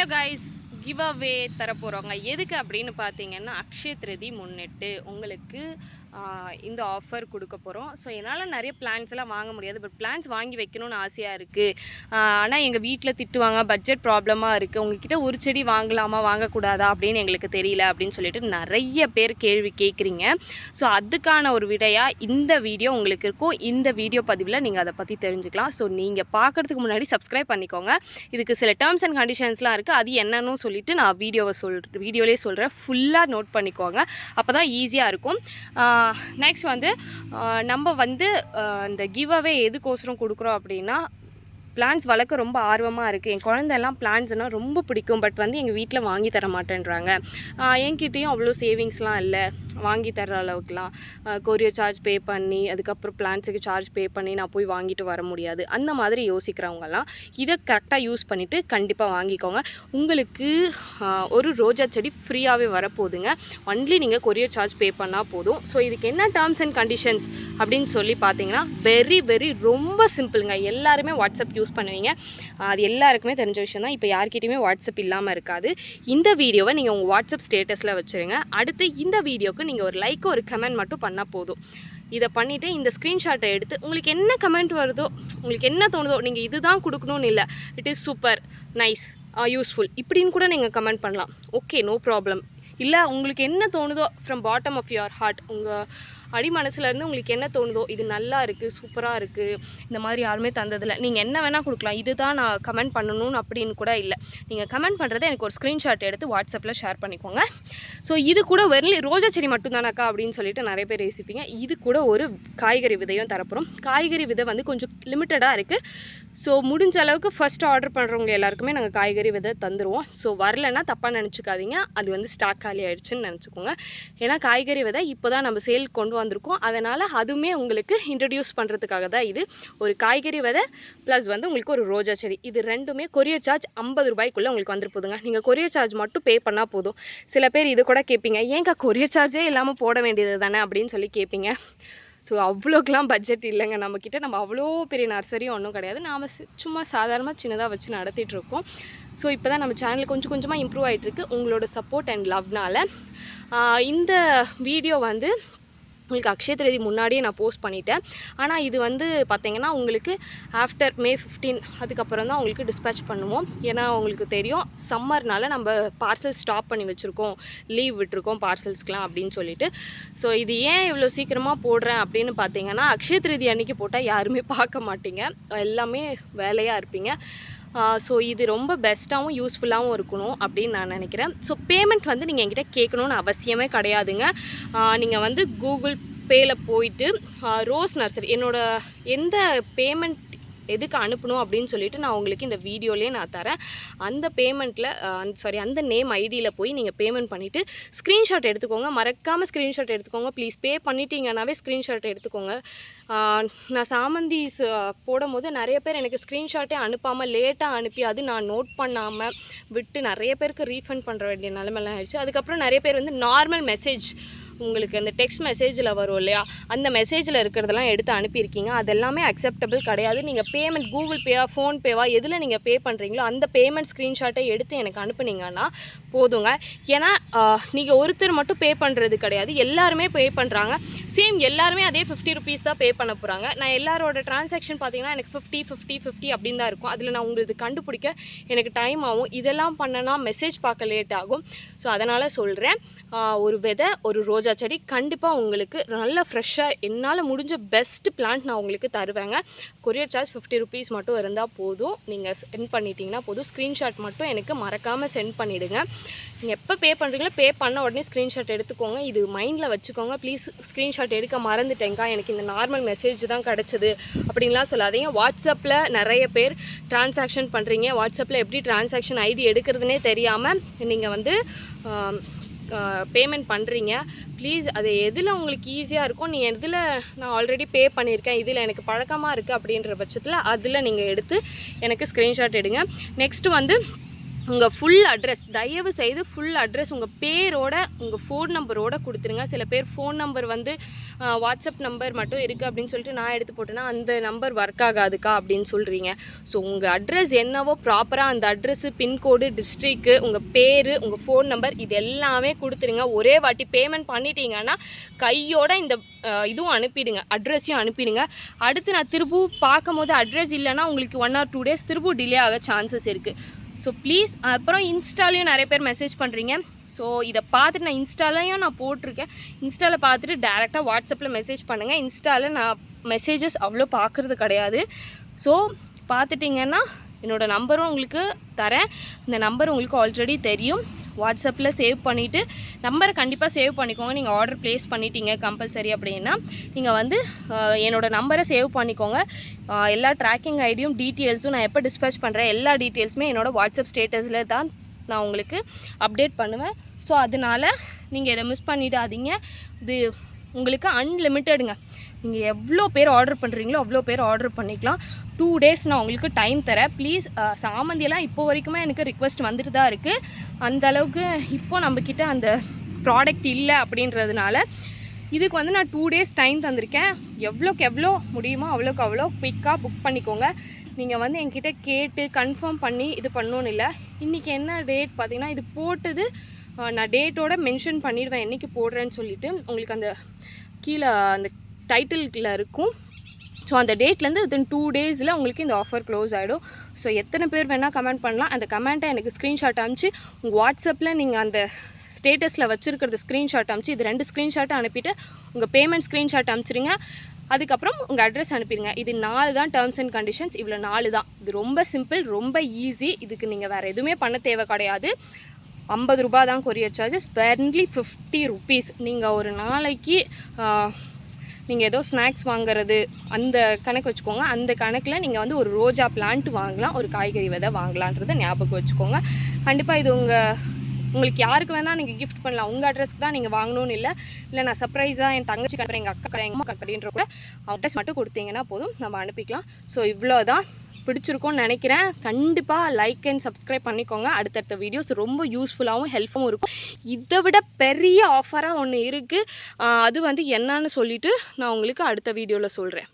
Hello guys give away தரப்போகிறவங்க எதுக்கு அப்படின்னு பார்த்தீங்கன்னா அக்ஷய திருதி முன்னிட்டு உங்களுக்கு இந்த ஆஃபர் கொடுக்க போகிறோம் ஸோ என்னால் நிறைய பிளான்ஸ் எல்லாம் வாங்க முடியாது. பட் பிளான்ஸ் வாங்கி வைக்கணும்னு ஆசையாக இருக்குது ஆனால் எங்கள் வீட்டில் திட்டுவாங்க பட்ஜெட் ப்ராப்ளமாக இருக்குது உங்ககிட்ட ஒரு செடி வாங்கலாமா வாங்கக்கூடாதா அப்படின்னு எங்களுக்கு தெரியல அப்படின்னு சொல்லிட்டு நிறைய பேர் கேள்வி கேட்குறீங்க ஸோ அதுக்கான ஒரு விடையாக இந்த வீடியோ உங்களுக்கு இருக்கும். இந்த வீடியோ பதிவில் நீங்கள் அதை பற்றி தெரிஞ்சுக்கலாம். ஸோ நீங்கள் பார்க்குறதுக்கு முன்னாடி சப்ஸ்கிரைப் பண்ணிக்கோங்க. இதுக்கு சில டேர்ம்ஸ் அண்ட் கண்டிஷன்ஸ்லாம் இருக்குது அது என்னன்னு சொல்லிட்டு நான் வீடியோவை சொல் வீடியோலேயே சொல்கிறேன் ஃபுல்லாக நோட் பண்ணிக்கோங்க. அப்போ தான் ஈஸியாக இருக்கும். நெக்ஸ்ட் வந்து நம்ம வந்து இந்த கிவ் அவே எதுக்கோசரம் கொடுக்குறோம் அப்படின்னா பிளான்ஸ் வளர்க்க ரொம்ப ஆர்வமாக இருக்குது என் குழந்தையெல்லாம் பிளான்ஸ்னால் ரொம்ப பிடிக்கும். பட் வந்து எங்கள் வீட்டில் வாங்கி தர மாட்டேன்றாங்க. என்கிட்டேயும் அவ்வளோ சேவிங்ஸ்லாம் இல்லை. வாங்கி தர அளவுக்குலாம். கொரியர் சார்ஜ் பே பண்ணி அதுக்கப்புறம் பிளான்ஸுக்கு சார்ஜ் பே பண்ணி நான் போய் வாங்கிட்டு வர முடியாது. அந்த மாதிரி யோசிக்கிறவங்கலாம் இதை கரெக்டாக யூஸ் பண்ணிவிட்டு கண்டிப்பாக வாங்கிக்கோங்க. உங்களுக்கு ஒரு ரோஜா செடி ஃப்ரீயாகவே வரப்போகுதுங்க. ஒன்லி நீங்கள் கொரியர் சார்ஜ் பே பண்ணால் போதும். ஸோ இதுக்கு என்ன டேர்ம்ஸ் அண்ட் கண்டிஷன்ஸ் அப்படின்னு சொல்லி பார்த்தீங்கன்னா வெரி வெரி ரொம்ப சிம்பிளுங்க எல்லாருமே வாட்ஸ்அப் யூஸ் பண்ணுவீங்க. அது எல்லாருக்குமே தெரிஞ்ச விஷயம் தான் இப்போ யார்கிட்டையுமே வாட்ஸ்அப் இல்லாமல் இருக்காது. இந்த வீடியோவை நீங்கள் உங்கள் வாட்ஸ்அப் ஸ்டேட்டஸில் வச்சுருங்க. அடுத்து இந்த வீடியோக்கு நீங்கள் ஒரு லைக் ஒரு கமெண்ட் மட்டும் பண்ணால் போதும். இதை பண்ணிவிட்டு இந்த ஸ்க்ரீன்ஷாட்டை எடுத்து உங்களுக்கு என்ன கமெண்ட் வருதோ உங்களுக்கு என்ன தோணுதோ நீங்கள் இதுதான் கொடுக்கணும்னு இல்லை. It is super nice useful இப்படின்னு கூட நீங்கள் கமெண்ட் பண்ணலாம். ஓகே நோ ப்ராப்ளம் இல்லை உங்களுக்கு என்ன தோணுதோ from bottom of your heart உங்கள் அடி மனசுலேருந்து உங்களுக்கு என்ன தோணுதோ இது நல்லா இருக்குது சூப்பராக இருக்குது இந்த மாதிரி யாருமே தந்ததில்லை. நீங்கள் என்ன வேணால் கொடுக்கலாம். இதுதான் நான் கமெண்ட் பண்ணணும்னு அப்படின்னு கூட இல்லை. நீங்கள் கமெண்ட் பண்ணுறதை எனக்கு ஒரு ஸ்க்ரீன்ஷாட் எடுத்து வாட்ஸ்அப்பில் ஷேர் பண்ணிக்கோங்க. ஸோ இது கூட வெறும் ரோஜா செடி மட்டும்தானாக்கா அப்படின்னு சொல்லிட்டு நிறைய பேர் யோசிப்பீங்க. இது கூட ஒரு காய்கறி விதையும் தரப்போகிறோம் காய்கறி விதை வந்து கொஞ்சம் லிமிட்டடாக இருக்குது ஸோ முடிஞ்ச அளவுக்கு ஃபஸ்ட் ஆர்டர் பண்ணுறவங்க எல்லாருக்குமே நாங்கள் காய்கறி விதை தந்துடுவோம் ஸோ வரலைன்னா தப்பாக நினச்சிக்காதீங்க. அது வந்து ஸ்டாக் காலி ஆகிடுச்சுன்னு நினச்சிக்கோங்க. ஏன்னா காய்கறி விதை இப்போ தான் நம்ம சேல் கொண்டு வந்திருக்கும் அதனால் அதுவுமே உங்களுக்கு இன்ட்ரடியூஸ் பண்ணுறதுக்காக தான் இது. ஒரு காய்கறி விதை ப்ளஸ் வந்து உங்களுக்கு ஒரு ரோஜா செடி. இது ரெண்டுமே கொரியர் சார்ஜ் ஐம்பது ரூபாய்க்குள்ளே உங்களுக்கு வந்துட்டு போதுங்க. நீங்கள் கொரியர் சார்ஜ் மட்டும் பே பண்ணால் போதும். சில பேர் இது கூட கேட்பீங்க ஏங்க கொரியர் சார்ஜே இல்லாமல் போட வேண்டியது தானே? அப்படின்னு சொல்லி கேட்பீங்க ஸோ அவ்வளோக்கெலாம் பட்ஜெட் இல்லைங்க. நம்மக்கிட்ட நம்ம அவ்வளோ பெரிய நர்சரியும் ஒன்றும் கிடையாது. நாம் சும்மா சாதாரணமாக சின்னதாக வச்சு நடத்திட்டுருக்கோம் ஸோ இப்போ தான் நம்ம சேனல் கொஞ்சம் கொஞ்சமாக இம்ப்ரூவ் ஆகிட்டுருக்கு உங்களோட சப்போர்ட் அண்ட் லவ்னால் இந்த வீடியோ வந்து உங்களுக்கு அக்ஷய திரதி முன்னாடியே நான் போஸ்ட் பண்ணிட்டேன். ஆனால் இது வந்து பார்த்தீங்கன்னா உங்களுக்கு ஆஃப்டர் மே ஃபிஃப்டீன் அதுக்கப்புறம் தான் உங்களுக்கு டிஸ்பேச் பண்ணுவோம். ஏன்னா உங்களுக்கு தெரியும் சம்மர்னால நம்ம பார்சல் ஸ்டாப் பண்ணி வச்சுருக்கோம். லீவ் விட்டுருக்கோம் பார்சல்ஸ்க்கெலாம் அப்படின்னு சொல்லிட்டு. ஸோ இது ஏன் இவ்வளோ சீக்கிரமாக போடுறேன் அப்படின்னு பார்த்தீங்கன்னா அக்ஷய திருதி அன்னைக்கு போட்டால் யாருமே பார்க்க மாட்டீங்க. எல்லாமே வேலையாக இருப்பீங்க. ஸோ இது ரொம்ப பெஸ்ட்டாகவும் யூஸ்ஃபுல்லாகவும் இருக்கணும் அப்படின்னு நான் நினைக்கிறேன். ஸோ பேமெண்ட் வந்து நீங்கள் என்கிட்ட கேட்கணுன்னு அவசியமே கிடையாதுங்க. நீங்கள் வந்து கூகுள் பேயில் போயிட்டு ரோஸ் நர்சரி என்னோடய எந்த பேமெண்ட் எதுக்கு அனுப்பணும் அப்படின்னு சொல்லிட்டு நான் உங்களுக்கு இந்த வீடியோலேயே நான் தரேன். அந்த பேமெண்ட்டில் சாரி அந்த நேம் ஐடியில் போய் நீங்கள் பேமெண்ட் பண்ணிவிட்டு ஸ்க்ரீன்ஷாட் எடுத்துக்கோங்க. மறக்காமல் ஸ்க்ரீன்ஷாட் எடுத்துக்கோங்க. ப்ளீஸ் பே பண்ணிட்டீங்கன்னாவே ஸ்க்ரீன்ஷாட் எடுத்துக்கோங்க. நான் சாமந்தி போடும் போடும்போது நிறைய பேர் எனக்கு ஸ்க்ரீன்ஷாட்டே அனுப்பாமல் லேட்டாக அனுப்பி அது நான் நோட் பண்ணாமல் விட்டு நிறைய பேருக்கு ரீஃபண்ட் பண்ணுற வேண்டிய நிலமெல்லாம் ஆயிடுச்சு. அதுக்கப்புறம் நிறைய பேர் வந்து நார்மல் மெசேஜ் உங்களுக்கு அந்த டெக்ஸ்ட் மெசேஜில் வரும் இல்லையா? அந்த மெசேஜில் இருக்கிறதெல்லாம் எடுத்து அனுப்பியிருக்கீங்க. அதெல்லாமே அக்செப்டபிள் கிடையாது. நீங்கள் பேமெண்ட் கூகுள் பேவா ஃபோன்பேவா எதில் நீங்கள் பே பண்ணுறீங்களோ அந்த பேமெண்ட் ஸ்க்ரீன்ஷாட்டை எடுத்து எனக்கு அனுப்புனீங்கன்னா போதுங்க. ஏன்னா நீங்கள் ஒருத்தர் மட்டும் பே பண்ணுறது கிடையாது. எல்லாருமே பே பண்ணுறாங்க சேம் எல்லாருமே அதே ஃபிஃப்டி ருபீஸ் தான் பே பண்ண போகிறாங்க நான் எல்லாரோட டிரான்சாக்ஷன் பார்த்தீங்கன்னா எனக்கு ஃபிஃப்டி ஃபிஃப்டி ஃபிஃப்டி அப்படின்னு தான் இருக்கும். அதில் நான் உங்களுக்கு கண்டுபிடிக்க எனக்கு டைம் ஆகும். இதெல்லாம் பண்ணனா மெசேஜ் பார்க்க லேட் ஆகும். ஸோ அதனால் சொல்கிறேன் ஒரு விதை ஒரு ரோஜா செடி கண்டிப்பாக உங்களுக்கு நல்ல ஃப்ரெஷ்ஷாக என்னால் முடிஞ்ச பெஸ்ட் பிளான்ட் நான் உங்களுக்கு தருவேங்க. கொரியர் சார்ஜ் ஃபிஃப்டி ருபீஸ் மட்டும் இருந்தால் போதும். நீங்கள் சென்ட் பண்ணிட்டீங்கன்னா போதும். ஸ்க்ரீன்ஷாட் மட்டும் எனக்கு மறக்காமல் சென்ட் பண்ணிவிடுங்க நீங்கள் எப்போ பே பண்ணுறீங்களோ பே பண்ண உடனே ஸ்க்ரீன்ஷாட் எடுத்துக்கோங்க. இது மைண்டில் வச்சுக்கோங்க. ப்ளீஸ் ஸ்க்ரீன்ஷாட் எடுக்க மறந்துட்டேங்க்கா எனக்கு இந்த நார்மல் மெசேஜ் தான் கிடச்சிது அப்படின்லாம் சொல்லாதீங்க. வாட்ஸ்அப்பில் நிறைய பேர் டிரான்சாக்ஷன் பண்ணுறீங்க வாட்ஸ்அப்பில் எப்படி டிரான்சாக்ஷன் ஐடி எடுக்கிறதுனே தெரியாமல் நீங்கள் வந்து பேமெண்ட் பண்ணுறீங்க ப்ளீஸ் அது எதில் உங்களுக்கு ஈஸியாக இருக்கும் நீ எதில் நான் ஆல்ரெடி பே பண்ணியிருக்கேன் இதில் எனக்கு பழக்கமாக இருக்குது அப்படின்ற பட்சத்தில் அதில் நீங்கள் எடுத்து எனக்கு ஸ்க்ரீன்ஷாட் எடுங்க. நெக்ஸ்ட்டு வந்து உங்கள் ஃபுல் அட்ரஸ் தயவு செய்து ஃபுல் அட்ரஸ் உங்கள் பேரோட உங்கள் ஃபோன் நம்பரோட கொடுத்துருங்க. சில பேர் ஃபோன் நம்பர் வந்து வாட்ஸ்அப் நம்பர் மட்டும் இருக்குது அப்படின்னு சொல்லிட்டு நான் எடுத்து போட்டேன்னா அந்த நம்பர் ஒர்க் ஆகாதுக்கா அப்படின்னு சொல்கிறீங்க ஸோ உங்கள் அட்ரஸ் என்னவோ ப்ராப்பராக அந்த அட்ரஸ்ஸு பின்கோடு டிஸ்ட்ரிக்கு உங்கள் பேர் உங்கள் ஃபோன் நம்பர் இது எல்லாமே கொடுத்துருங்க. ஒரே வாட்டி பேமெண்ட் பண்ணிட்டீங்கன்னா கையோட இந்த இதுவும் அனுப்பிடுங்க. அட்ரஸையும் அனுப்பிடுங்க. அடுத்து நான் திரும்பவும் பார்க்கும்போது அட்ரஸ் இல்லைன்னா உங்களுக்கு ஒன் ஆர் டூ டேஸ் திரும்பவும் டிலே ஆக சான்சஸ் இருக்குது ஸோ ப்ளீஸ் அப்புறம் இன்ஸ்டாலையும் நிறைய பேர் மெசேஜ் பண்ணுறீங்க ஸோ இதை பார்த்துட்டு நான் இன்ஸ்டாலையும் நான் போட்டிருக்கேன். இன்ஸ்டாவில் பார்த்துட்டு டேரெக்டாக வாட்ஸ்அப்பில் மெசேஜ் பண்ணுங்கள் இன்ஸ்டாவில் நான் மெசேஜஸ் அவ்வளோ பார்க்குறது கிடையாது. ஸோ பார்த்துட்டிங்கன்னா என்னோடய நம்பரும் உங்களுக்கு தரேன். இந்த நம்பர் உங்களுக்கு ஆல்ரெடி தெரியும். வாட்ஸ்அப்பில் சேவ் பண்ணிவிட்டு நம்பரை கண்டிப்பாக சேவ் பண்ணிக்கோங்க. நீங்கள் ஆர்டர் ப்ளேஸ் பண்ணிட்டீங்க கம்பல்சரி அப்படின்னா நீங்கள் வந்து என்னோடய நம்பரை சேவ் பண்ணிக்கோங்க. எல்லா ட்ராக்கிங் ஐடியும் டீட்டெயில்ஸும் நான் எப்போ டிஸ்பேச் பண்ணுறேன் எல்லா டீட்டெயில்ஸுமே என்னோடய வாட்ஸ்அப் ஸ்டேட்டஸில் தான் நான் உங்களுக்கு அப்டேட் பண்ணுவேன். ஸோ அதனால் நீங்கள் இதை மிஸ் பண்ணிடாதீங்க. இது உங்களுக்கு அன்லிமிட்டெடுங்க நீங்கள் எவ்வளோ பேர் ஆர்டர் பண்ணுறீங்களோ அவ்வளோ பேர் ஆர்டர் பண்ணிக்கலாம். டூ டேஸ் நான் உங்களுக்கு டைம் தரேன். ப்ளீஸ் சாமந்தியெல்லாம் இப்போ வரைக்குமே எனக்கு ரிக்வெஸ்ட் வந்துட்டு தான் இருக்குது அந்த அளவுக்கு இப்போ நம்மக்கிட்ட அந்த ப்ராடக்ட் இல்லை அப்படின்றதுனால இதுக்கு வந்து நான் டூ டேஸ் டைம் தந்திருக்கேன். எவ்வளோக்கு எவ்வளோ முடியுமோ அவ்வளோக்கு அவ்வளோ குயிக்காக புக் பண்ணிக்கோங்க. நீங்கள் வந்து என்கிட்ட கேட்டு கன்ஃபார்ம் பண்ணி இது பண்ணணும்னு இல்லை. இன்றைக்கி என்ன டேட் பார்த்தீங்கன்னா இது போட்டது நான் டேட்டோட மென்ஷன் பண்ணிடுவேன். என்றைக்கு போடுறேன்னு சொல்லிட்டு உங்களுக்கு அந்த கீழே அந்த டைட்டில்கில் இருக்கும். ஸோ அந்த டேட்லேருந்து வித்தின் டூ டேஸில் உங்களுக்கு இந்த ஆஃபர் க்ளோஸ் ஆகிடும் ஸோ எத்தனை பேர் வேணால் கமெண்ட் பண்ணலாம். அந்த கமெண்ட்டை எனக்கு ஸ்க்ரீன்ஷாட் அனுப்பிச்சு உங்கள் வாட்ஸ்அப்பில் நீங்கள் அந்த ஸ்டேட்டஸில் வச்சுருக்கிறது ஸ்க்ரீன்ஷாட் அனுப்பிச்சு இது ரெண்டு ஸ்க்ரீன்ஷாட்டை அனுப்பிட்டு உங்கள் பேமெண்ட் ஸ்க்ரீன்ஷாட் அனுப்பிச்சிடுங்க அதுக்கப்புறம் உங்கள் அட்ரஸ் அனுப்பிடுங்க. இது நாலு தான் டேர்ம்ஸ் அண்ட் கண்டிஷன்ஸ் இவ்வளோ நாலு தான். இது ரொம்ப சிம்பிள் ரொம்ப ஈஸி இதுக்கு நீங்கள் வேறு எதுவுமே பண்ண தேவை கிடையாது. ஐம்பது ரூபா தான் courier charges only fifty rupees நீங்கள் ஒரு நாளைக்கு நீங்கள் ஏதோ ஸ்நாக்ஸ் வாங்குறது அந்த கணக்கு வச்சுக்கோங்க. அந்த கணக்கில் நீங்கள் வந்து ஒரு ரோஜா பிளான்ட் வாங்கலாம் ஒரு காய்கறி விதை வாங்கலான்றதை ஞாபகம் வச்சுக்கோங்க. கண்டிப்பாக இது உங்கள் உங்களுக்கு யாருக்கு வேணால் நீங்கள் கிஃப்ட் பண்ணலாம். உங்கள் அட்ரஸ்க்கு தான் நீங்கள் வாங்கணும்னு இல்லை. இல்லை நான் சர்ப்ரைஸாக என் தங்கச்சி கட்டுறேன் எங்கள் அக்கா கடை எங்கள் அம்மா கட்டுறேன்ற கூட அட்ரஸ் மட்டும் கொடுத்தீங்கன்னா போதும். நம்ம அனுப்பிக்கலாம். ஸோ இவ்வளோ தான் பிடிச்சிருக்கோன்னு நினைக்கிறேன். கண்டிப்பாக லைக் அண்ட் சப்ஸ்கிரைப் பண்ணிக்கோங்க. அடுத்தடுத்த வீடியோஸ் ரொம்ப யூஸ்ஃபுல்லாகவும் ஹெல்ப்ஃபுல்லாகவும் இருக்கும். இதை விட பெரிய ஆஃபராக ஒன்று இருக்குது அது வந்து என்னன்னு சொல்லிவிட்டு நான் உங்களுக்கு அடுத்த வீடியோவில் சொல்கிறேன்